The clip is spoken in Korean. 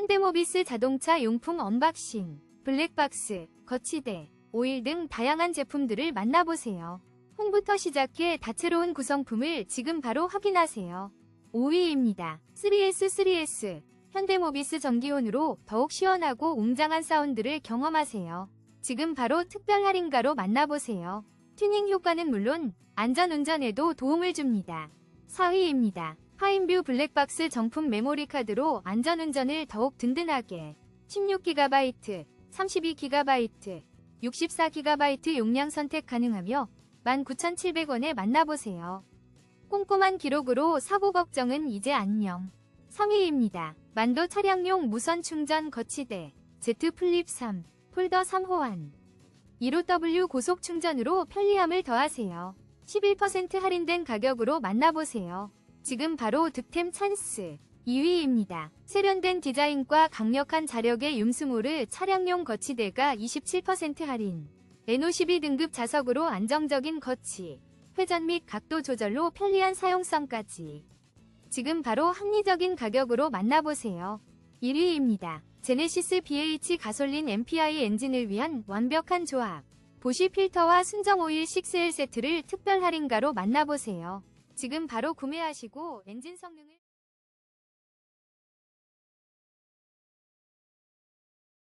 현대모비스 자동차 용품 언박싱, 블랙박스, 거치대, 오일 등 다양한 제품들을 만나보세요. 홍부터 시작해 다채로운 구성품을 지금 바로 확인하세요. 5위입니다. 3S 3S 현대모비스 전기혼으로 더욱 시원하고 웅장한 사운드를 경험하세요. 지금 바로 특별 할인가로 만나보세요. 튜닝 효과는 물론 안전운전에도 도움을 줍니다. 4위입니다. 파인뷰 블랙박스 정품 메모리 카드로 안전운전을 더욱 든든하게 16GB, 32GB, 64GB 용량 선택 가능하며 19,700원에 만나보세요. 꼼꼼한 기록으로 사고 걱정은 이제 안녕. 3위입니다. 만도 차량용 무선 충전 거치대 Z 플립 3 폴더 3 호환 15W 고속 충전으로 편리함을 더하세요. 11% 할인된 가격으로 만나보세요. 지금 바로 득템 찬스 2위입니다. 세련된 디자인과 강력한 자력의 융스모르 차량용 거치대가 27% 할인 N52 등급 자석으로 안정적인 거치 회전 및 각도 조절로 편리한 사용성까지 지금 바로 합리적인 가격으로 만나보세요. 1위입니다. 제네시스 BH 가솔린 MPI 엔진을 위한 완벽한 조합. 보시 필터와 순정 오일 6L 세트를 특별 할인가로 만나보세요. 지금 바로 구매하시고 엔진 성능을